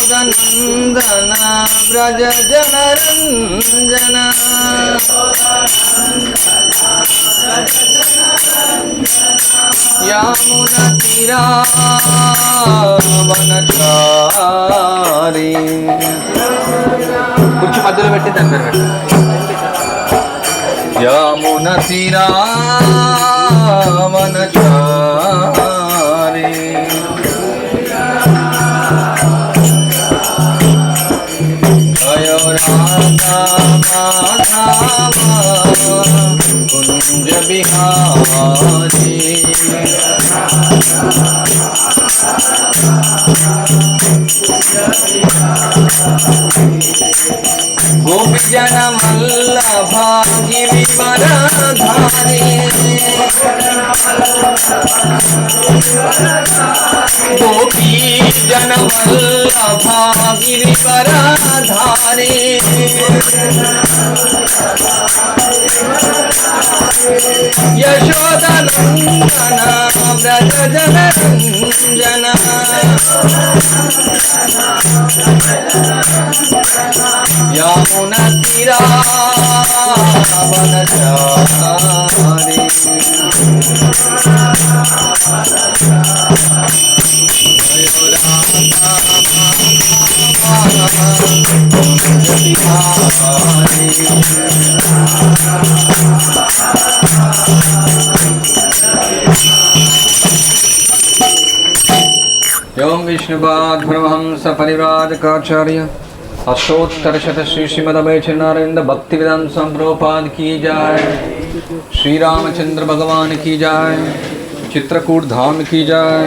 యశోదనందన వ్రజ జనరంజన యామున తీరావనచారి కుర్చీ మధ్యలో పెట్టి దాన్ని పేరు యమున తిరావనచారి జయ కుంజ బిహారీ గోపి జన వల్లభ గిరివరధారి గోపీ జన వల్లభ గిరివరధారి యశోదనందన వ్రజ జన मन चारे योम विष्णुपाद परमहंस परिव्राजकाचार्य अष्टोत्तर शत श्री श्रीमद नारायण भक्ति विधान संप्रभुपाद की जाय। श्री रामचंद्र भगवान की जाय। चित्रकूट धाम की जाय।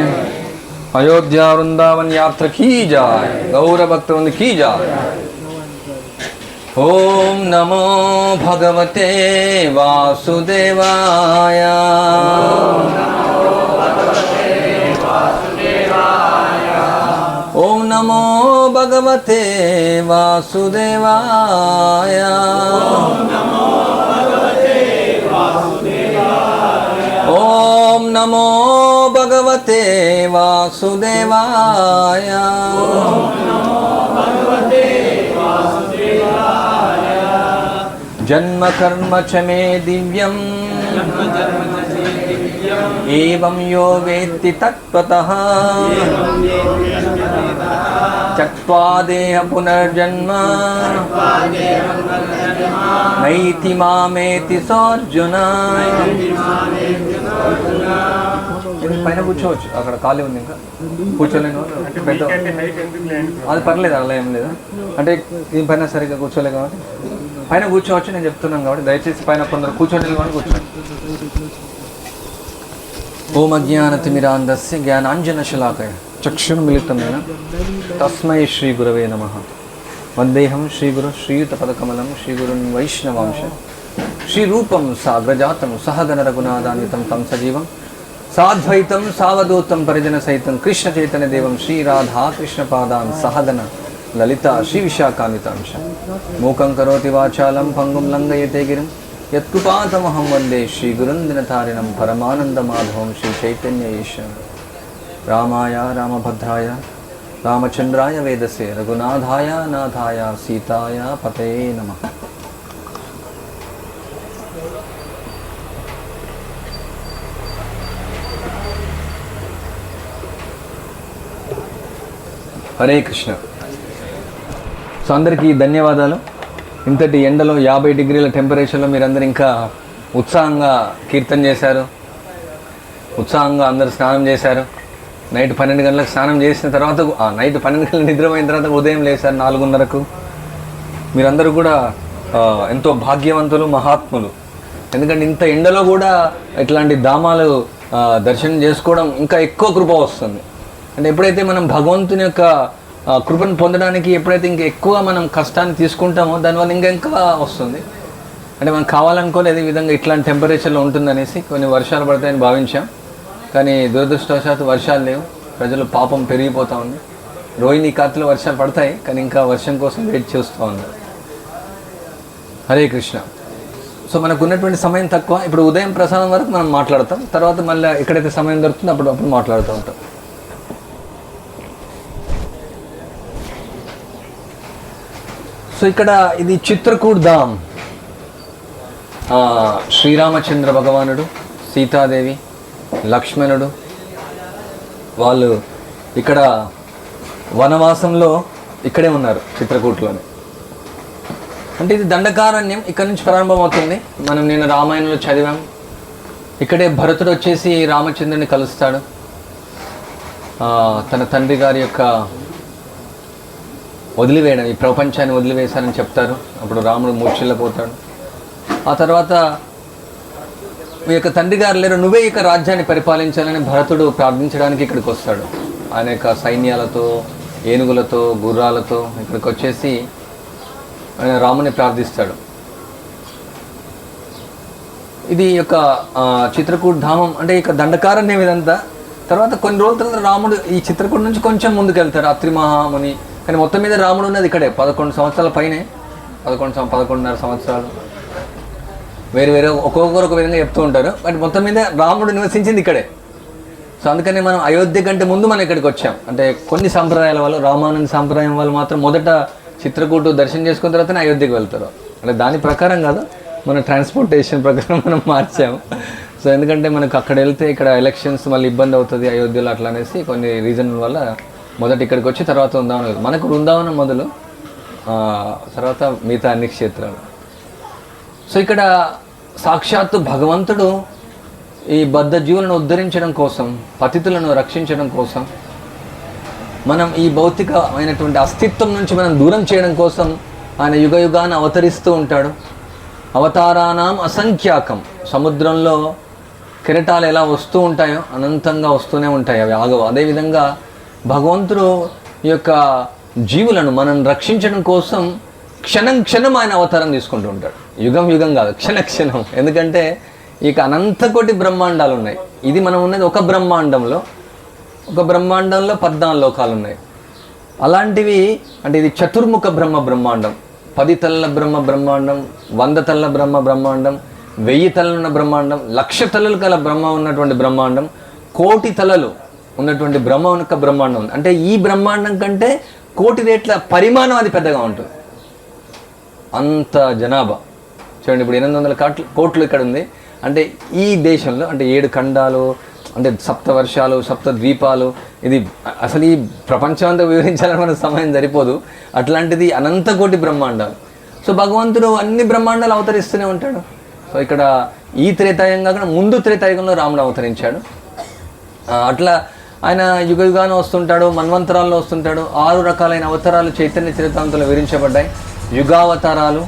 अयोध्या वृंदावन यात्रा की जाय। गौर भक्तवृंद की जाय। ओम नमो भगवते वासुदेवाय। भगवते वासुदेवाय ओम नमो भगवते वासुदेवाय। जन्म कर्म च मे दिव्यम्। एवं यो वेत्ति तत्त्वतः। त्यक्त्वा देह पुनर्जन्म नैति मामेति सोऽर्जुन ఇది పైన కూర్చోవచ్చు అక్కడ ఖాళీ ఉంది ఇంకా కూర్చోలేను పెద్ద అది పర్లేదు అలా ఏం లేదు అంటే దీనిపైన సరిగ్గా కూర్చోలే కాబట్టి పైన కూర్చోవచ్చు నేను చెప్తున్నాను కాబట్టి దయచేసి పైన కొందరు కూర్చోండి కానీ కూర్చోండి ఓం అజ్ఞానతిమిరాంధస్య జ్ఞానాంజనశలాకయ చక్షుర్మిలితమైన తస్మై శ్రీ గురవే నమ వందేహం శ్రీగురు శ్రీయుతపదకమలం శ్రీగురున్ వైష్ణవాంశ శ్రీరూపం సాగ్రజాతం సహగణ రఘునాథాన్వితం తం సజీవం సాద్వైతం సావధూతం పరిజన సహితం కృష్ణ చైతన్య దేవం శ్రీరాధా రాధా కృష్ణ లలిత శ్రీ విశాఖాన్వితాంశ మూకం కరోతి వాచాలం పంగుం లంగయతే గిరిం యత్కృపాతమహం వందే శ్రీగురుందినతారిణం పరమానందమాధవం శ్రీ చైతన్య ఈశ్వరం రామాయ రామభద్రాయ రామచంద్రాయ వేదసే రఘునాథాయ నాథాయ సీతాయ పతే నమ. హరే కృష్ణ. సో అందరికీ ధన్యవాదాలు. ఇంతటి ఎండలో యాభై డిగ్రీల టెంపరేచర్లో మీరందరూ ఇంకా ఉత్సాహంగా కీర్తన చేశారు. ఉత్సాహంగా అందరు స్నానం చేశారు. నైట్ పన్నెండు గంటలకు స్నానం చేసిన తర్వాత నైట్ పన్నెండు గంటలు నిద్రపోయిన తర్వాత ఉదయం లేచారు నాలుగున్నరకు. మీరందరూ కూడా ఎంతో భాగ్యవంతులు మహాత్ములు. ఎందుకంటే ఇంత ఎండలో కూడా ఇట్లాంటి ధామాలు దర్శనం చేసుకోవడం ఇంకా ఎక్కువ కృప వస్తుంది. అంటే ఎప్పుడైతే మనం భగవంతుని యొక్క కృపను పొందడానికి ఎప్పుడైతే ఇంకా ఎక్కువ మనం కష్టాన్ని తీసుకుంటామో దానివల్ల ఇంకా ఇంకా వస్తుంది. అంటే మనం కావాలనుకోలేదు ఈ విధంగా ఇట్లాంటి టెంపరేచర్లో ఉంటుందనేసి కొన్ని వర్షాలు పడతాయని భావించాం. కానీ దురదృష్టవశాత్తు వర్షాలు లేవు. ప్రజలు పాపం పెరిగిపోతూ ఉంది. రోహిణి కార్తెలో వర్షాలు పడతాయి కానీ ఇంకా వర్షం కోసం వెయిట్ చేస్తూ ఉంది. హరే కృష్ణ. సో మనకు ఉన్నటువంటి సమయం తక్కువ. ఇప్పుడు ఉదయం ప్రసాదం వరకు మనం మాట్లాడతాం. తర్వాత మళ్ళీ ఎక్కడైతే సమయం దొరుకుతుందో అప్పుడు అప్పుడు మాట్లాడుతూ ఉంటాం. సో ఇక్కడ ఇది చిత్రకూట్ ధామ్. శ్రీరామచంద్ర భగవానుడు సీతాదేవి లక్ష్మణుడు. వాళ్ళు ఇక్కడ వనవాసంలో ఇక్కడే ఉన్నారు చిత్రకూట్లోనే. అంటే ఇది దండకారణ్యం ఇక్కడ నుంచి ప్రారంభమవుతుంది. మనం నేను రామాయణంలో చదివాం. ఇక్కడే భరతుడు వచ్చేసి రామచంద్రుని కలుస్తాడు. తన తండ్రి గారి యొక్క వదిలివేయడం ఈ ప్రపంచాన్ని వదిలివేశానని చెప్తారు. అప్పుడు రాముడు మూర్ఛిల్లపోతాడు. ఆ తర్వాత మీ యొక్క తండ్రి గారు లేరు నువ్వే ఇక రాజ్యాన్ని పరిపాలించాలని భరతుడు ప్రార్థించడానికి ఇక్కడికి వస్తాడు. ఆయన యొక్క సైన్యాలతో ఏనుగులతో గుర్రాలతో ఇక్కడికి వచ్చేసి ఆయన రాముని ప్రార్థిస్తాడు. ఇది యొక్క చిత్రకూట్ ధామం అంటే ఇక దండకారణ్యం ఇదంతా. తర్వాత కొన్ని రోజుల తర్వాత రాముడు ఈ చిత్రకూట్ నుంచి కొంచెం ముందుకు వెళ్తారు అత్రి మహాముని. కానీ మొత్తం మీద రాముడు ఉన్నది ఇక్కడే పదకొండు సంవత్సరాల పైనే. పదకొండు పదకొండున్నర సంవత్సరాలు. వేరు వేరే ఒక్కొక్కరు ఒక విధంగా చెప్తూ ఉంటారు. బట్ మొత్తం మీద రాముడు నివసించింది ఇక్కడే. సో అందుకని మనం అయోధ్య కంటే ముందు మనం ఇక్కడికి వచ్చాం. అంటే కొన్ని సాంప్రదాయాల వాళ్ళు రామానంద సాంప్రదాయం వాళ్ళు మాత్రం మొదట చిత్రకూటు దర్శనం చేసుకున్న తర్వాతనే అయోధ్యకి వెళ్తారు. అంటే దాని ప్రకారం కాదు మన ట్రాన్స్పోర్టేషన్ ప్రకారం మనం మార్చాము. సో ఎందుకంటే మనకు అక్కడ వెళ్తే ఇక్కడ ఎలక్షన్స్ మళ్ళీ ఇబ్బంది అవుతుంది అయోధ్యలో అట్లా అనేసి కొన్ని రీజన్ వల్ల మొదట ఇక్కడికి వచ్చి తర్వాత వృందావనం మనకు వృందావనం మొదలు తర్వాత మిగతా అన్ని క్షేత్రాలు. సో ఇక్కడ సాక్షాత్తు భగవంతుడు ఈ బద్ధ జీవులను ఉద్ధరించడం కోసం పతితులను రక్షించడం కోసం మనం ఈ భౌతికమైనటువంటి అస్తిత్వం నుంచి మనం దూరం చేయడం కోసం ఆయన యుగ యుగాన్ని అవతరిస్తూ ఉంటాడు. అవతారానాం అసంఖ్యాకం. సముద్రంలో కిరటాలు ఎలా వస్తూ ఉంటాయో అనంతంగా వస్తూనే ఉంటాయి అవి ఆగవు. అదేవిధంగా భగవంతుడు ఈ యొక్క జీవులను మనం రక్షించడం కోసం క్షణం క్షణం ఆయన అవతారం తీసుకుంటూ ఉంటాడు. యుగం యుగం కాదు క్షణ క్షణం. ఎందుకంటే ఇక అనంత కోటి బ్రహ్మాండాలు ఉన్నాయి. ఇది మనం ఉన్నది ఒక బ్రహ్మాండంలో. ఒక బ్రహ్మాండంలో పద్నాలుగు లోకాలు ఉన్నాయి. అలాంటివి అంటే ఇది చతుర్ముఖ బ్రహ్మ బ్రహ్మాండం. పది తలల బ్రహ్మ బ్రహ్మాండం వంద తల్ల బ్రహ్మ బ్రహ్మాండం వెయ్యి తలలున్న బ్రహ్మాండం లక్ష తలలు గల బ్రహ్మ ఉన్నటువంటి బ్రహ్మాండం కోటి తలలు ఉన్నటువంటి బ్రహ్మ యొక్క బ్రహ్మాండం. ఉంది అంటే ఈ బ్రహ్మాండం కంటే కోటి రేట్ల పరిమాణం అది పెద్దగా ఉంటుంది. అంత జనాభా. చూడండి ఇప్పుడు ఎనిమిది వందల కోట్లు కోట్లు ఇక్కడ ఉంది. అంటే ఈ దేశంలో అంటే ఏడు ఖండాలు అంటే సప్త వర్షాలు సప్త ద్వీపాలు ఇది అసలు ఈ ప్రపంచం అంతా వివరించాలని మన సమయం సరిపోదు. అట్లాంటిది అనంత కోటి బ్రహ్మాండాలు. సో భగవంతుడు అన్ని బ్రహ్మాండాలు అవతరిస్తూనే ఉంటాడు. సో ఇక్కడ ఈ త్రేతాయుగం కాకుండా ముందు త్రేతాయుగంలో రాముడు అవతరించాడు. అట్లా ఆయన యుగ యుగాన వస్తుంటాడు మన్వంతరాల్లో వస్తుంటాడు. ఆరు రకాలైన అవతారాలు చైతన్య చరితాంతంలో వివరించబడ్డాయి. యుగావతారాలు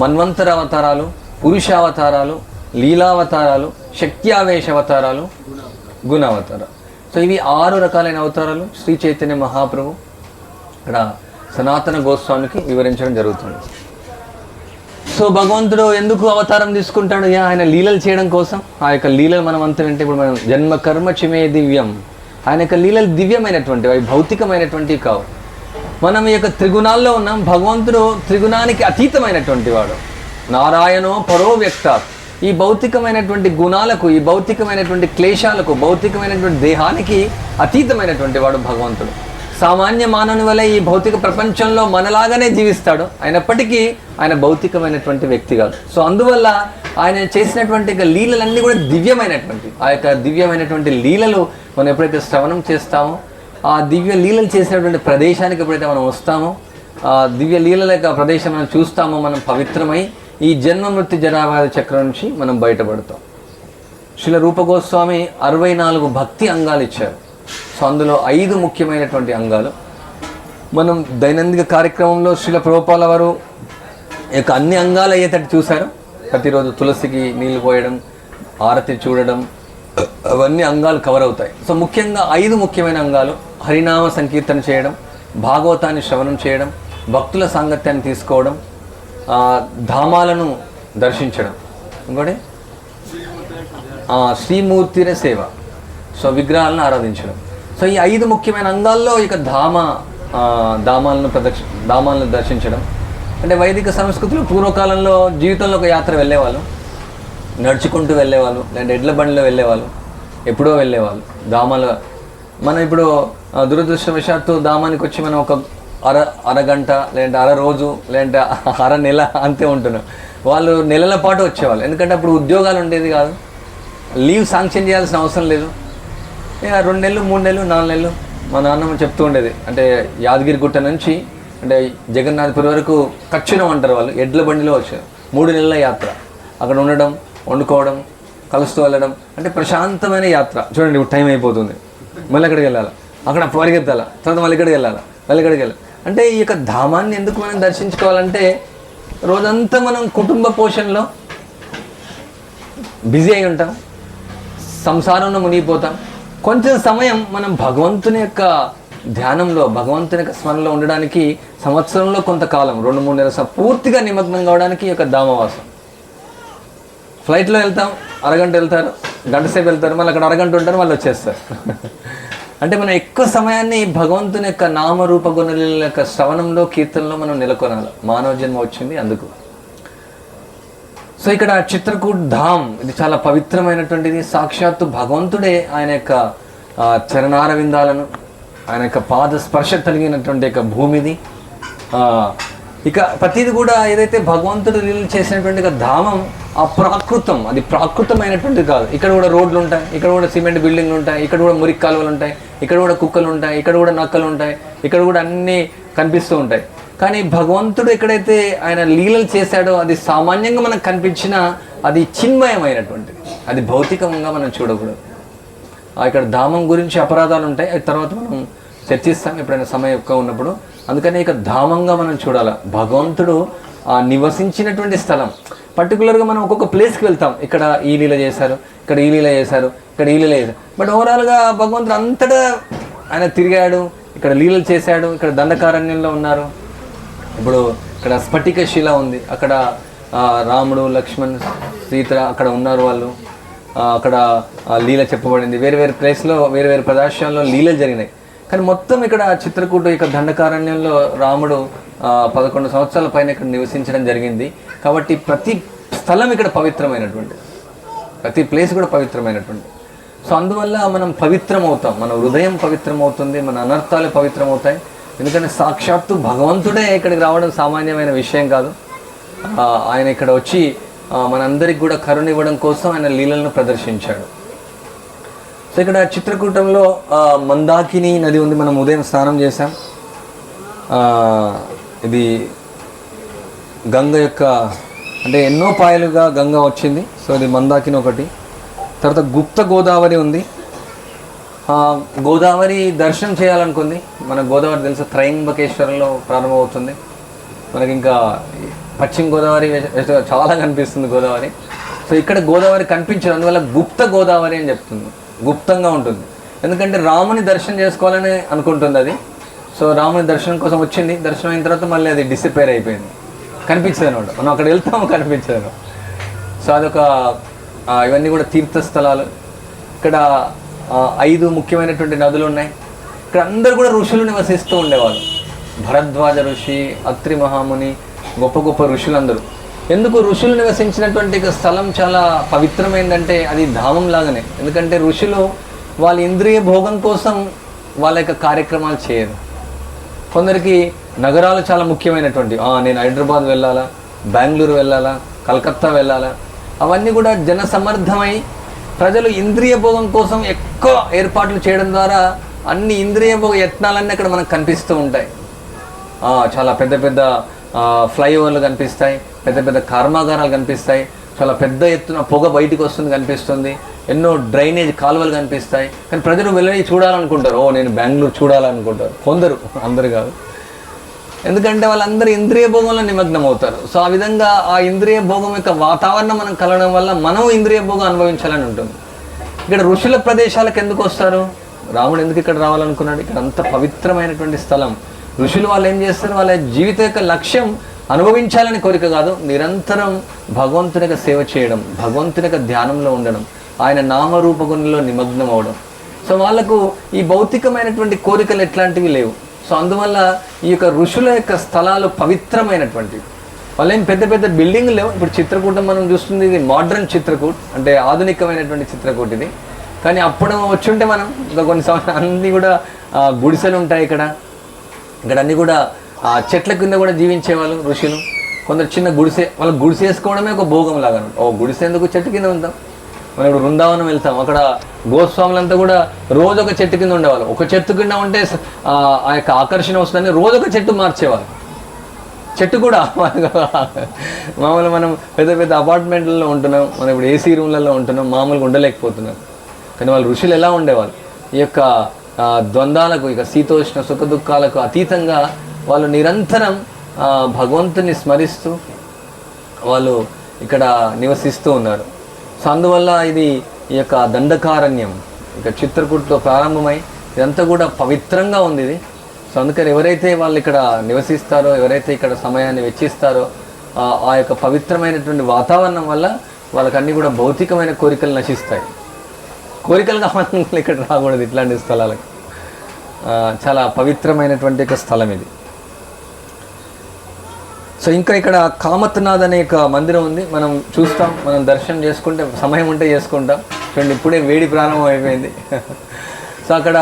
మన్వంతర అవతారాలు పురుషావతారాలు లీలావతారాలు శక్త్యావేశ అవతారాలు గుణావతారాలు. సో ఇవి ఆరు రకాలైన అవతారాలు శ్రీ చైతన్య మహాప్రభు ఇక్కడ సనాతన గోస్వామికి వివరించడం జరుగుతుంది. సో భగవంతుడు ఎందుకు అవతారం తీసుకుంటాడు? యా ఆయన లీలలు చేయడం కోసం. ఆ యొక్క లీలలు మనం అంతా అంటే ఇప్పుడు మనం జన్మ కర్మ చిమే దివ్యం. ఆయన యొక్క లీలలు దివ్యమైనటువంటివి అవి భౌతికమైనటువంటివి కావు. మనం ఈ యొక్క త్రిగుణాల్లో ఉన్నాం. భగవంతుడు త్రిగుణానికి అతీతమైనటువంటి వాడు. నారాయణో పరో వ్యక్త ఈ భౌతికమైనటువంటి గుణాలకు ఈ భౌతికమైనటువంటి క్లేశాలకు భౌతికమైనటువంటి దేహానికి అతీతమైనటువంటి వాడు భగవంతుడు. సామాన్య మానవుని వల్ల ఈ భౌతిక ప్రపంచంలో మనలాగానే జీవిస్తాడు. అయినప్పటికీ ఆయన భౌతికమైనటువంటి వ్యక్తి కాదు. సో అందువల్ల ఆయన చేసినటువంటి లీలలన్నీ కూడా దివ్యమైనటువంటి ఆ యొక్క దివ్యమైనటువంటి లీలలు మనం ఎప్పుడైతే శ్రవణం చేస్తామో ఆ దివ్య లీలలు చేసినటువంటి ప్రదేశానికి ఎప్పుడైతే మనం వస్తామో ఆ దివ్య లీలల యొక్క ప్రదేశం మనం చూస్తామో మనం పవిత్రమై ఈ జన్మ మృత్యు జనాభా చక్రం నుంచి మనం బయటపడతాం. శిల రూపగోస్వామి అరవై నాలుగు భక్తి అంగాలు ఇచ్చారు. సో అందులో ఐదు ముఖ్యమైనటువంటి అంగాలు. మనం దైనందిక కార్యక్రమంలో శిల ప్రభుపాల వారు యొక్క అన్ని అంగాలు అయ్యేటట్టు చూశారు. ప్రతిరోజు తులసికి నీళ్ళు పోయడం ఆరతి చూడడం అవన్నీ అంగాలు కవర్ అవుతాయి. సో ముఖ్యంగా ఐదు ముఖ్యమైన అంగాలు. హరినామ సంకీర్తన చేయడం భాగవతాన్ని శ్రవణం చేయడం భక్తుల సాంగత్యాన్ని తీసుకోవడం ధామాలను దర్శించడం. ఇంకోటి? శ్రీమూర్తిని సేవ సో విగ్రహాలను ఆరాధించడం. సో ఈ ఐదు ముఖ్యమైన అంగాల్లో ఇక ధామ ధామాలను ప్రదక్ష ధామాలను దర్శించడం. అంటే వైదిక సంస్కృతిలో పూర్వకాలంలో జీవితంలో ఒక యాత్ర వెళ్ళేవాళ్ళు. నడుచుకుంటూ వెళ్ళేవాళ్ళు లేదంటే ఎడ్ల బండిలో వెళ్ళేవాళ్ళు ఎప్పుడో వెళ్ళేవాళ్ళు. ధామాల మనం ఇప్పుడు దురదృష్టవశాత్తు ధామానికి వచ్చి మనం ఒక అర అరగంట లేదంటే అర రోజు లేదంటే అర నెల అంతే ఉంటున్నాం. వాళ్ళు నెలల పాటు వచ్చేవాళ్ళు. ఎందుకంటే అప్పుడు ఉద్యోగాలు ఉండేది కాదు. లీవ్ శాంక్షన్ చేయాల్సిన అవసరం లేదు. రెండు నెలలు మూడు నెలలు నాలుగు నెలలు మా నాన్నమ్మ చెప్తూ ఉండేది. అంటే యాదగిరి గుట్ట నుంచి అంటే జగన్నాథపురి వరకు కచ్చినం అంటారు వాళ్ళు. ఎడ్ల బండిలో వచ్చారు. మూడు నెలల యాత్ర. అక్కడ ఉండడం వండుకోవడం కలుస్తూ వెళ్ళడం అంటే ప్రశాంతమైన యాత్ర. చూడండి ఇప్పుడు టైం అయిపోతుంది. మళ్ళీ అక్కడికి వెళ్ళాలి అక్కడ పరిగెత్తాలి తర్వాత మళ్ళీ ఇక్కడికి వెళ్ళాలి మళ్ళీ ఇక్కడికి వెళ్ళాలి అంటే ఈ యొక్క ధామాన్ని ఎందుకు మనం దర్శించుకోవాలంటే రోజంతా మనం కుటుంబ పోషణలో బిజీ అయి ఉంటాం సంసారంలో మునిగిపోతాం. కొంచెం సమయం మనం భగవంతుని యొక్క ధ్యానంలో భగవంతుని యొక్క స్మరణలో ఉండడానికి సంవత్సరంలో కొంతకాలం రెండు మూడు నెలల పూర్తిగా నిమగ్నం కావడానికి ఈ యొక్క ధామవాసం. ఫ్లైట్లో వెళ్తాం అరగంట వెళ్తారు గంట సేపు వెళ్తారు మళ్ళీ అక్కడ అరగంట ఉంటారు మళ్ళీ వచ్చేస్తారు. అంటే మనం ఎక్కువ సమయాన్ని భగవంతుని యొక్క నామరూప గుణల యొక్క శ్రవణంలో కీర్తనలో మనం నెలకొనాలి. మానవ జన్మ వచ్చింది అందుకు. సో ఇక్కడ చిత్రకూట్ ధామ్ ఇది చాలా పవిత్రమైనటువంటిది. సాక్షాత్తు భగవంతుడే ఆయన యొక్క చరణారవిందాలను ఆయన యొక్క పాద స్పర్శ కలిగినటువంటి యొక్క భూమిది. ఇక ప్రతిది కూడా ఏదైతే భగవంతుడు లీలు చేసినటువంటి ఒక ధామం అప్రాకృతం అది ప్రాకృతమైనటువంటిది కాదు. ఇక్కడ కూడా రోడ్లు ఉంటాయి ఇక్కడ కూడా సిమెంట్ బిల్డింగ్లు ఉంటాయి ఇక్కడ కూడా మురికి కాలువలు ఉంటాయి ఇక్కడ కూడా కుక్కలు ఉంటాయి ఇక్కడ కూడా నక్కలు ఉంటాయి ఇక్కడ కూడా అన్నీ కనిపిస్తూ ఉంటాయి. కానీ భగవంతుడు ఎక్కడైతే ఆయన లీలలు చేశాడో అది సామాన్యంగా మనకు కనిపించినా అది చిన్మయమైనటువంటిది. అది భౌతికంగా మనం చూడకూడదు. ఆ ఇక్కడ ధామం గురించి అపరాధాలు ఉంటాయి అది తర్వాత మనం చర్చిస్తాం ఎప్పుడైనా సమయం ఎక్కువ ఉన్నప్పుడు. అందుకని ఇక ధామంగా మనం చూడాలి. భగవంతుడు ఆ నివసించినటువంటి స్థలం పర్టికులర్గా మనం ఒక్కొక్క ప్లేస్కి వెళ్తాం. ఇక్కడ ఈ లీల చేశారు ఇక్కడ ఈ లీల చేశారు ఇక్కడ ఈ లీల చేశారు. బట్ ఓవరాల్గా భగవంతుడు అంతటా ఆయన తిరిగాడు ఇక్కడ లీలలు చేశాడు ఇక్కడ దండకారణ్యంలో ఉన్నారు. ఇప్పుడు ఇక్కడ స్ఫటిక శిల ఉంది. అక్కడ రాముడు లక్ష్మణ్ సీత అక్కడ ఉన్నారు వాళ్ళు. అక్కడ లీల చెప్పబడింది. వేరే వేరే ప్లేస్లో వేరే వేరే ప్రదేశాల్లో లీలలు జరిగినాయి. కానీ మొత్తం ఇక్కడ చిత్రకూట ఇక దండకారణ్యంలో రాముడు పదకొండు సంవత్సరాల పైన ఇక్కడ నివసించడం జరిగింది. కాబట్టి ప్రతి స్థలం ఇక్కడ పవిత్రమైనటువంటిది ప్రతి ప్లేస్ కూడా పవిత్రమైనటువంటి. సో అందువల్ల మనం పవిత్రం అవుతాం మన హృదయం పవిత్రం అవుతుంది మన అనర్థాలు పవిత్రం అవుతాయి ఎందుకంటే సాక్షాత్తు భగవంతుడే ఇక్కడికి రావడం సామాన్యమైన విషయం కాదు. ఆయన ఇక్కడ వచ్చి మనందరికి కూడా కరుణ ఇవ్వడం కోసం ఆయన లీలలను ప్రదర్శించాడు. సో ఇక్కడ చిత్రకూటంలో మందాకిని నది ఉంది. మనం ఉదయం స్నానం చేశాం. ఇది గంగ యొక్క అంటే ఎన్నో పాయలుగా గంగ వచ్చింది. సో అది మందాకిని ఒకటి. తర్వాత గుప్త గోదావరి ఉంది. గోదావరి దర్శనం చేయాలనుకుంది. మన గోదావరి తెలుసు త్రయంబకేశ్వరంలో ప్రారంభమవుతుంది. మనకి ఇంకా పశ్చిమ గోదావరి చాలా కనిపిస్తుంది గోదావరి. సో ఇక్కడ గోదావరి కనిపించదు. అందువల్ల గుప్త గోదావరి అని చెప్తుంది. గుప్తంగా ఉంటుంది. ఎందుకంటే రాముని దర్శనం చేసుకోవాలని అనుకుంటుంది అది. సో రాముని దర్శనం కోసం వచ్చింది. దర్శనం అయిన తర్వాత మళ్ళీ అది డిసిపేర్ అయిపోయింది. కనిపించదు అనమాట మనం అక్కడ వెళ్తాము కనిపించదు సో అదొక ఇవన్నీ కూడా తీర్థస్థలాలు. ఇక్కడ ఐదు ముఖ్యమైనటువంటి నదులు ఉన్నాయి. ఇక్కడ అందరూ కూడా ఋషులు నివసిస్తూ ఉండేవాళ్ళు. భరద్వాజ ఋషి అత్రి మహాముని గొప్ప గొప్ప ఋషులందరూ. ఎందుకు ఋషులు నివసించినటువంటి స్థలం చాలా పవిత్రమైందంటే అది ధామం లాగానే. ఎందుకంటే ఋషులు వాళ్ళ ఇంద్రియ భోగం కోసం వాళ్ళ యొక్క కార్యక్రమాలు చేయరు. కొందరికి నగరాలు చాలా ముఖ్యమైనటువంటి. నేను హైదరాబాద్ వెళ్ళాలా బెంగళూరు వెళ్ళాలా కలకత్తా వెళ్ళాలా? అవన్నీ కూడా జనసమర్థమై ప్రజలు ఇంద్రియ భోగం కోసం ఎక్కువ ఏర్పాట్లు చేయడం ద్వారా అన్ని ఇంద్రియ భోగ యత్నాలన్నీ అక్కడ మనకు కనిపిస్తూ ఉంటాయి. చాలా పెద్ద పెద్ద ఫ్లైఓవర్లు కనిపిస్తాయి పెద్ద పెద్ద కర్మాగారాలు కనిపిస్తాయి చాలా పెద్ద ఎత్తున పొగ బయటికి వస్తుంది కనిపిస్తుంది ఎన్నో డ్రైనేజ్ కాలువలు కనిపిస్తాయి. కానీ ప్రజలు వెళ్ళి చూడాలనుకుంటారు. ఓ నేను బెంగళూరు చూడాలనుకుంటారు. కొందరు అందరు కాదు. ఎందుకంటే వాళ్ళందరూ ఇంద్రియ భోగంలో నిమగ్నం అవుతారు. సో ఆ విధంగా ఆ ఇంద్రియ భోగం యొక్క వాతావరణం మనం కలగడం వల్ల మనం ఇంద్రియ భోగం అనుభవించాలని ఉంటుంది. ఇక్కడ ఋషుల ప్రదేశాలకు ఎందుకు వస్తారు? రాముడు ఎందుకు ఇక్కడ రావాలనుకున్నాడు? ఇక్కడ అంత పవిత్రమైనటువంటి స్థలం. ఋషులు వాళ్ళు ఏం చేస్తారు? వాళ్ళ జీవిత యొక్క లక్ష్యం అనుభవించాలని కోరిక కాదు. నిరంతరం భగవంతుని యొక్క సేవ చేయడం భగవంతుని యొక్క ధ్యానంలో ఉండడం ఆయన నామరూపగుణంలో నిమగ్నం అవడం. సో వాళ్ళకు ఈ భౌతికమైనటువంటి కోరికలు ఎట్లాంటివి లేవు. సో అందువల్ల ఈ యొక్క ఋషుల యొక్క స్థలాలు పవిత్రమైనటువంటివి. వాళ్ళేం పెద్ద పెద్ద బిల్డింగ్ లేవు. ఇప్పుడు చిత్రకూటం మనం చూస్తుంది ఇది మోడ్రన్ చిత్రకూట్ అంటే ఆధునికమైనటువంటి చిత్రకూట్ ఇది. కానీ అప్పుడు వచ్చుంటే మనం ఇంకా కొన్ని సంవత్సరాలు అన్నీ కూడా గుడిసెలు ఉంటాయి ఇక్కడ. ఇక్కడ అన్నీ కూడా ఆ చెట్ల కింద కూడా జీవించేవాళ్ళు ఋషులు. కొందరు చిన్న గుడిసె వాళ్ళు గుడిసె వేసుకోవడమే ఒక భోగం లాగా ఓ గుడిసె ఎందుకు చెట్టు కింద ఉంటాం మనం ఇప్పుడు బృందావనం వెళ్తాం. అక్కడ గోస్వాములంతా కూడా రోజు ఒక చెట్టు కింద ఉండేవాళ్ళు. ఒక చెట్టు కింద ఉంటే ఆ యొక్క ఆకర్షణ వస్తుందని రోజు ఒక చెట్టు మార్చేవాళ్ళు చెట్టు కూడా మామూలు మనం పెద్ద పెద్ద అపార్ట్మెంట్లలో ఉంటున్నాం. మనం ఇప్పుడు ఏసీ రూమ్లలో ఉంటున్నాం. మామూలుగా ఉండలేకపోతున్నాం. కానీ వాళ్ళు ఋషులు ఎలా ఉండేవాళ్ళు? ఈ యొక్క ద్వందాలకు ద్వంద్వాలకు ఇక శీతోష్ణ సుఖ దుఃఖాలకు అతీతంగా వాళ్ళు నిరంతరం భగవంతుని స్మరిస్తూ వాళ్ళు ఇక్కడ నివసిస్తూ ఉన్నారు. సో అందువల్ల ఇది ఈ యొక్క దండకారణ్యం ఇక చిత్రకూటలో ప్రారంభమై ఇదంతా కూడా పవిత్రంగా ఉంది ఇది. సో అందుకని ఎవరైతే వాళ్ళు ఇక్కడ నివసిస్తారో ఎవరైతే ఇక్కడ సమయాన్ని వెచ్చిస్తారో ఆ- యొక్క పవిత్రమైనటువంటి వాతావరణం వల్ల వాళ్ళకన్నీ కూడా భౌతికమైన కోరికలు నశిస్తాయి. కోరికలు కావాలని ఇక్కడ రాకూడదు ఇట్లాంటి స్థలాలకు. చాలా పవిత్రమైనటువంటి ఒక స్థలం ఇది. సో ఇంకా ఇక్కడ కామత్నాథ్ అనే ఒక మందిరం ఉంది. మనం చూస్తాం మనం దర్శనం చేసుకుంటే సమయం ఉంటే చేసుకుంటాం. చూడండి ఇప్పుడే వేడి ప్రారంభం అయిపోయింది. సో అక్కడ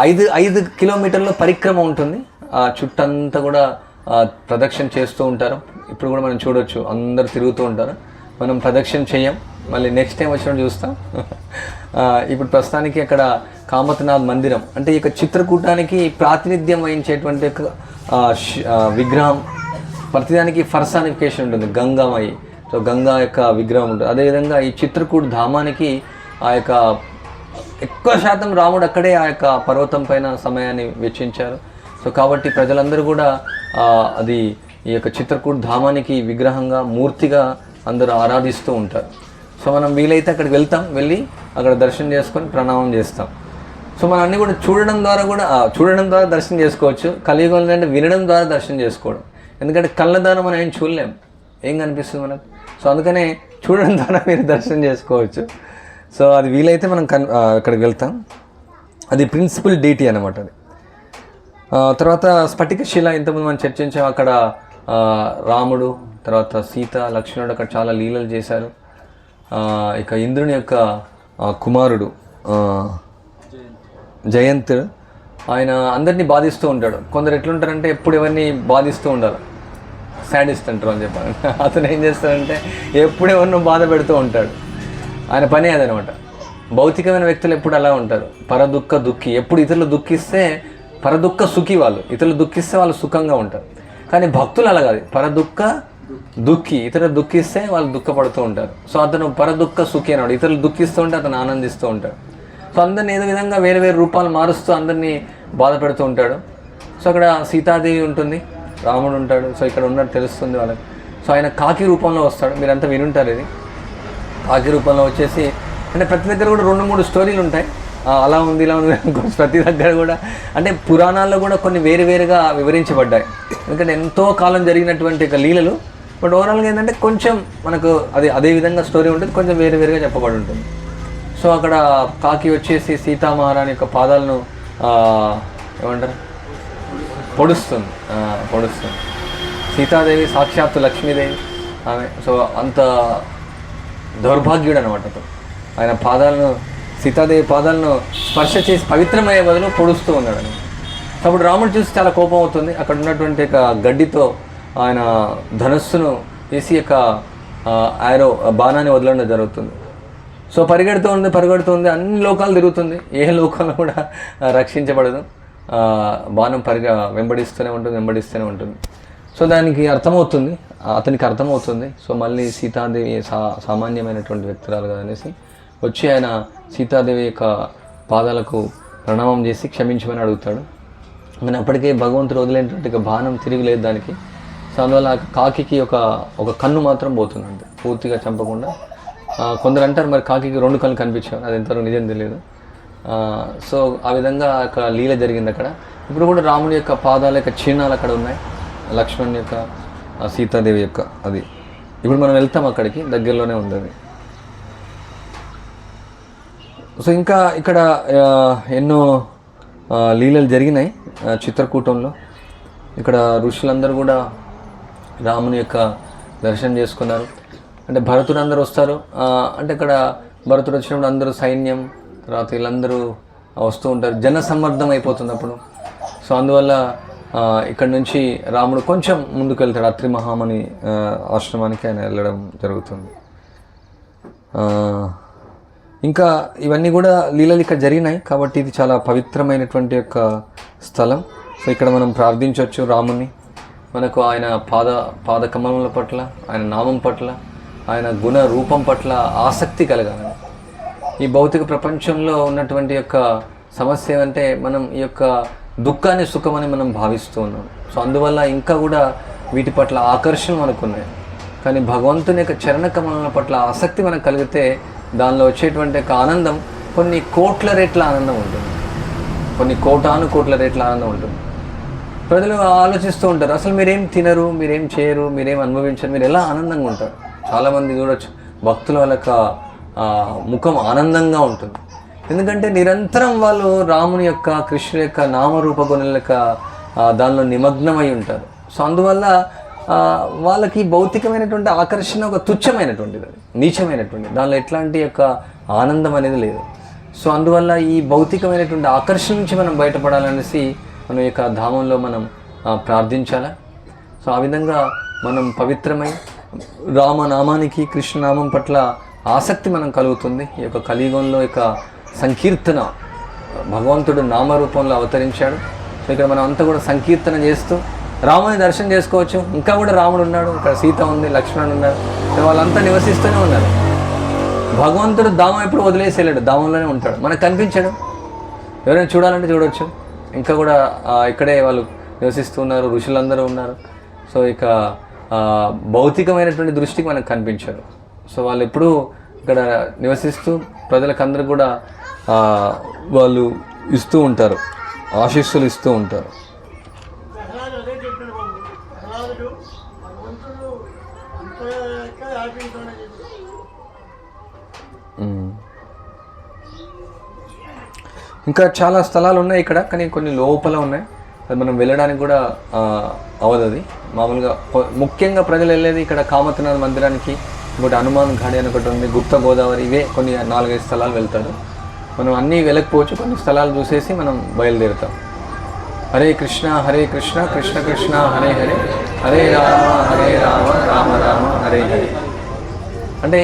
ఐదు ఐదు కిలోమీటర్ల పరిక్రమ ఉంటుంది. ఆ చుట్టంతా కూడా ప్రదక్షిణ చేస్తూ ఉంటారు. ఇప్పుడు కూడా మనం చూడొచ్చు అందరు తిరుగుతూ ఉంటారు. మనం ప్రదక్షిణ చేయం. మళ్ళీ నెక్స్ట్ టైం వచ్చినప్పుడు చూస్తాం. ఇప్పుడు ప్రస్తుతానికి అక్కడ కామత్నాథ్ మందిరం. అంటే ఈ యొక్క చిత్రకూటానికి ప్రాతినిధ్యం వహించేటువంటి విగ్రహం ప్రతిదానికి ఫర్సానిఫికేషన్ ఉంటుంది గంగామయి. సో గంగా యొక్క విగ్రహం ఉంటుంది. అదేవిధంగా ఈ చిత్రకూట్ ధామానికి ఆ యొక్క ఎక్కువ శాతం రాముడు అక్కడే ఆ యొక్క పర్వతం పైన సమయాన్ని వెచ్చించారు. సో కాబట్టి ప్రజలందరూ కూడా అది ఈ యొక్క చిత్రకూట్ ధామానికి విగ్రహంగా మూర్తిగా అందరూ ఆరాధిస్తూ ఉంటారు. సో మనం వీలైతే అక్కడికి వెళ్తాం వెళ్ళి అక్కడ దర్శనం చేసుకొని ప్రణామం చేస్తాం. సో మనం అన్నీ కూడా చూడడం ద్వారా కూడా చూడడం ద్వారా దర్శనం చేసుకోవచ్చు. కలియుగంలో అంటే వినడం ద్వారా దర్శనం చేసుకోవడం. ఎందుకంటే కళ్ళదానం మనం ఏం చూడలేం. ఏం కనిపిస్తుంది మనకు? సో అందుకనే చూడడం ద్వారా మీరు దర్శనం చేసుకోవచ్చు. సో అది వీలైతే మనం కన్ అక్కడికి వెళ్తాం. అది ప్రిన్సిపల్ డీటీ అనమాట అది. తర్వాత స్ఫటిక శిల ఇంతకుముందు మనం చర్చించాం. అక్కడ రాముడు తర్వాత సీత లక్ష్మణుడు అక్కడ చాలా లీలలు చేశారు. ఇక ఇంద్రుని యొక్క కుమారుడు జయంత్ ఆయన అందరినీ బాధిస్తూ ఉంటాడు. కొందరు ఎట్లుంటారంటే ఎప్పుడు ఎవరిని బాధిస్తూ ఉండాలి. శాడిస్ట్ అంటారు అని చెప్పాలి. అతను ఏం చేస్తాడంటే ఎప్పుడు ఎవరినో బాధ పెడుతూ ఉంటాడు. ఆయన పని అదనమాట. భౌతికమైన వ్యక్తులు ఎప్పుడు అలా ఉంటారు. పరదుఃఖ దుఃఖి. ఎప్పుడు ఇతరులు దుఃఖిస్తే పరదుఃఖ సుఖి వాళ్ళు. ఇతరులు దుఃఖిస్తే వాళ్ళు సుఖంగా ఉంటారు. కానీ భక్తులు అలా కాదు. పరదుఃఖ దుఃఖి. ఇతరులు దుఃఖిస్తే వాళ్ళు దుఃఖపడుతూ ఉంటారు. సో అతను పరదుఃఖ సుఖి అన్నాడు. ఇతరులు దుఃఖిస్తూ ఉంటే అతను ఆనందిస్తూ ఉంటాడు. సో అందరిని ఏదో విధంగా వేరే వేరే రూపాలు మారుస్తూ అందరినీ బాధ పెడుతూ ఉంటాడు. సో అక్కడ సీతాదేవి ఉంటుంది రాముడు ఉంటాడు. సో ఇక్కడ ఉన్నట్టు తెలుస్తుంది వాళ్ళకి. సో ఆయన కాకి రూపంలో వస్తాడు. మీరంతా వినుంటారు ఇది. కాకి రూపంలో వచ్చేసి అంటే ప్రతి దగ్గర కూడా రెండు మూడు స్టోరీలు ఉంటాయి. అలా ఉంది ఇలా ఉంది ప్రతి దగ్గర కూడా అంటే పురాణాల్లో కూడా కొన్ని వేరు వేరుగా వివరించబడ్డాయి. ఎందుకంటే ఎంతో కాలం జరిగినటువంటి ఒక లీలలు. బట్ ఓవరాల్గా ఏంటంటే కొంచెం మనకు అది అదే విధంగా స్టోరీ ఉంటుంది. కొంచెం వేరు వేరుగా చెప్పబడి ఉంటుంది. సో అక్కడ కాకి వచ్చేసి సీతామహారాణి యొక్క పాదాలను ఏమంటారు? పొడుస్తుంది. పొడుస్తుంది. సీతాదేవి సాక్షాత్తు లక్ష్మీదేవి ఆమె. సో అంత దౌర్భాగ్యుడు అనమాట అతను. ఆయన పాదాలను సీతాదేవి పాదాలను స్పర్శ చేసి పవిత్రమయ్యే బదులు పొడుస్తూ ఉన్నాడు అని అప్పుడు రాముడు చూసి చాలా కోపం అవుతుంది. అక్కడ ఉన్నటువంటి ఒక గడ్డితో ఆయన ధనస్సును వేసి యొక్క ఆరో బాణాన్ని వదలడం జరుగుతుంది. సో పరిగెడుతూ ఉంది పరిగెడుతూ ఉంది అన్ని లోకాలు తిరుగుతుంది. ఏ లోకాలు కూడా రక్షించబడదు. బాణం పరిగ వెంబడిస్తూనే ఉంటుంది వెంబడిస్తూనే ఉంటుంది. సో దానికి అర్థమవుతుంది అతనికి అర్థమవుతుంది. సో మళ్ళీ సీతాదేవి సా సామాన్యమైనటువంటి వ్యక్తురాలు అనేసి వచ్చి ఆయన సీతాదేవి యొక్క పాదాలకు ప్రణామం చేసి క్షమించమని అడుగుతాడు. కానీ అప్పటికే భగవంతుడు వదిలేటువంటి బాణం తిరిగి లేదు దానికి. సో అందువల్ల కాకి కాకికి ఒక ఒక కన్ను మాత్రం పోతుంది అంతే. పూర్తిగా చంపకుండా కొందరు అంటారు మరి కాకి రెండు కళ్ళు కనిపించాం అది ఎంతవరకు నిజం తెలియదు. సో ఆ విధంగా అక్కడ లీల జరిగింది అక్కడ. ఇప్పుడు కూడా రాముడి యొక్క పాదాల యొక్క చిహ్నాలు అక్కడ ఉన్నాయి. లక్ష్మణ్ యొక్క సీతాదేవి యొక్క అది. ఇప్పుడు మనం వెళ్తాం అక్కడికి దగ్గరలోనే ఉంది అది. సో ఇంకా ఇక్కడ ఎన్నో లీలలు జరిగినాయి చిత్రకూటంలో. ఇక్కడ ఋషులందరూ కూడా రాముని యొక్క దర్శనం చేసుకున్నారు. అంటే భరతుడు అందరూ వస్తారు. అంటే ఇక్కడ భరతుడు వచ్చినప్పుడు అందరూ సైన్యం తర్వాత వీళ్ళందరూ వస్తూ ఉంటారు. జన సమ్మర్దం అయిపోతుంది అప్పుడు. సో అందువల్ల ఇక్కడ నుంచి రాముడు కొంచెం ముందుకు వెళ్తాడు అత్రి మహామణి ఆశ్రమానికి ఆయన వెళ్ళడం జరుగుతుంది. ఇంకా ఇవన్నీ కూడా లీలలు ఇక్కడ జరిగినాయి కాబట్టి ఇది చాలా పవిత్రమైనటువంటి యొక్క స్థలం. సో ఇక్కడ మనం ప్రార్థించవచ్చు రాముని మనకు ఆయన పాద పాద కమలముల పట్ల ఆయన నామం పట్ల ఆయన గుణ రూపం పట్ల ఆసక్తి కలగాలి ఈ భౌతిక ప్రపంచంలో ఉన్నటువంటి యొక్క సమస్య ఏమంటే మనం ఈ యొక్క దుఃఖాన్ని సుఖమని మనం భావిస్తూ ఉన్నాం. సో అందువల్ల ఇంకా కూడా వీటి పట్ల ఆకర్షణ మనకున్నాయి కానీ భగవంతుని యొక్క చరణ కమలముల పట్ల ఆసక్తి మనకు కలిగితే దానిలో వచ్చేటువంటి యొక్క ఆనందం కొన్ని కోట్ల రేట్ల ఆనందం ఉంటుంది. కొన్ని కోటాను కోట్ల రేట్ల ఆనందం ఉంటుంది. ప్రజలు ఆలోచిస్తూ ఉంటారు అసలు మీరేం తినరు మీరేం చేయరు మీరేం అనుభవించరు మీరు ఎలా ఆనందంగా ఉంటారు? చాలామంది చూడొచ్చు. భక్తుల వాళ్ళక ముఖం ఆనందంగా ఉంటుంది. ఎందుకంటే నిరంతరం వాళ్ళు రాముని యొక్క కృష్ణుని యొక్క నామరూప గుణుల యొక్క దానిలో నిమగ్నమై ఉంటారు. సో అందువల్ల వాళ్ళకి భౌతికమైనటువంటి ఆకర్షణ ఒక తుచ్చమైనటువంటిది అది నీచమైనటువంటిది. దానిలో ఎట్లాంటి యొక్క ఆనందం అనేది లేదు. సో అందువల్ల ఈ భౌతికమైనటువంటి ఆకర్షణ నుంచి మనం బయటపడాలనేసి మనం యొక్క ధామంలో మనం ప్రార్థించాలా? సో ఆ విధంగా మనం పవిత్రమై రామనామానికి కృష్ణనామం పట్ల ఆసక్తి మనం కలుగుతుంది. ఈ యొక్క కలియుగంలో యొక్క సంకీర్తన భగవంతుడు నామరూపంలో అవతరించాడు. సో ఇక్కడ మనం అంతా కూడా సంకీర్తన చేస్తూ రాముని దర్శనం చేసుకోవచ్చు. ఇంకా కూడా రాముడు ఉన్నాడు. ఇక్కడ సీత ఉంది లక్ష్మణుడు ఉన్నారు వాళ్ళంతా నివసిస్తూనే ఉన్నారు. భగవంతుడు దామం ఎప్పుడు వదిలేసేయలేడు దామంలోనే ఉంటాడు. మనకు కనిపించాడు. ఎవరైనా చూడాలంటే చూడవచ్చు ఇంకా కూడా ఇక్కడే వాళ్ళు నివసిస్తూ ఉన్నారు. ఋషులందరూ ఉన్నారు. సో ఇక భౌతికమైనటువంటి దృష్టికి మనకు కనిపించరు. సో వాళ్ళు ఎప్పుడూ ఇక్కడ నివసిస్తూ ప్రజలకందరూ కూడా వాళ్ళు ఇస్తూ ఉంటారు. ఆశీస్సులు ఇస్తూ ఉంటారు. ఇంకా చాలా స్థలాలు ఉన్నాయి ఇక్కడ కానీ కొన్ని లోపల ఉన్నాయి. అది మనం వెళ్ళడానికి కూడా అవదది మామూలుగా ముఖ్యంగా ప్రజలు వెళ్ళేది ఇక్కడ కామతనాథ్ మందిరానికి ఇంకోటి హనుమాన్ ఘాడి అని ఒకటి ఉంది గుప్త గోదావరి ఇవే కొన్ని నాలుగైదు స్థలాలు వెళ్తారు. మనం అన్నీ వెళ్ళకపోవచ్చు కొన్ని స్థలాలు చూసేసి మనం బయలుదేరుతాం. హరే కృష్ణ హరే కృష్ణ కృష్ణ కృష్ణ హరే హరే హరే రామ హరే రామ రామ రామ హరే హరే. అంటే